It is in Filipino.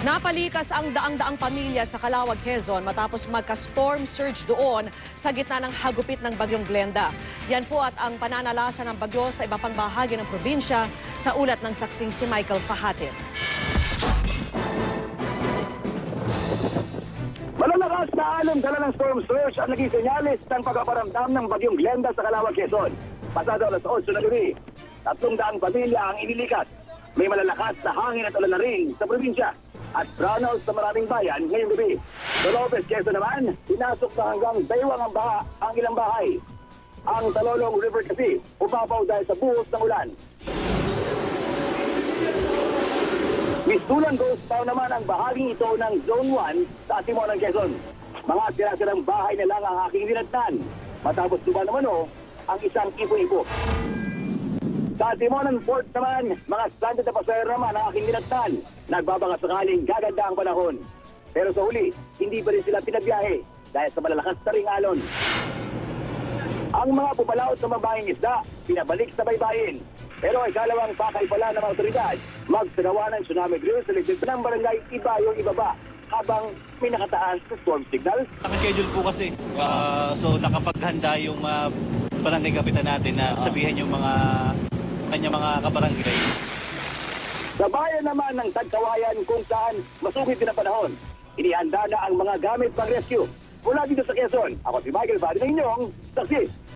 Napalikas ang daang-daang pamilya sa Calawag, Quezon matapos magka-storm surge doon sa gitna ng hagupit ng bagyong Glenda. Yan po at ang pananalasa ng bagyo sa iba pang bahagi ng probinsya sa ulat ng saksing si Michael Fahatin. Malalakas na alon dala ng storm surge ang naging senyalis ng pagkaparamdam ng bagyong Glenda sa Calawag, Quezon. Pasado alas 8 na gabi, tatlong daang pamilya ang inilikas. May malalakas na hangin at ulan na rin sa probinsya at brownouts sa maraming bayan ngayong gabi. Sa Lopez, Quezon naman, pinasok na hanggang daywang ang baha ang ilang bahay. Ang Talolong River kasi upapaw dahil sa buhos ng ulan. Mistulan Ghost Town naman ang bahaging ito ng Zone 1 sa Timonan, Quezon. Mga sira-sirang bahay na lang ang aking dinatnan. Matapos diba naman o, ang isang ipo-ipo. Sa Timonan Port naman, mga stranded na pasahero naman ang aking dinatnan. Nagbabanga sakaling gaganda ang panahon. Pero sa huli, hindi pa rin sila pinabiyahe dahil sa malalakas na ring alon. Ang mga pupalaot sa mabayang isda, pinabalik sa baybayin. Pero ikalawang pakay pala ng mga otoridad, magsagawa ng tsunami drill sa likod ng barangay Ibayong Ibaba habang may nakataas na storm signal. Naka-schedule po kasi. Ah, so nakapaghanda yung uh, barangay kapitan natin na sabihin yung mga kanya mga kabarangay. Sa bayan naman ng Tagkawayan kung saan masugid din ang panahon, inihanda na ang mga gamit pang rescue. Mula dito sa Quezon, ako si Michael Fadi ng inyong saksi.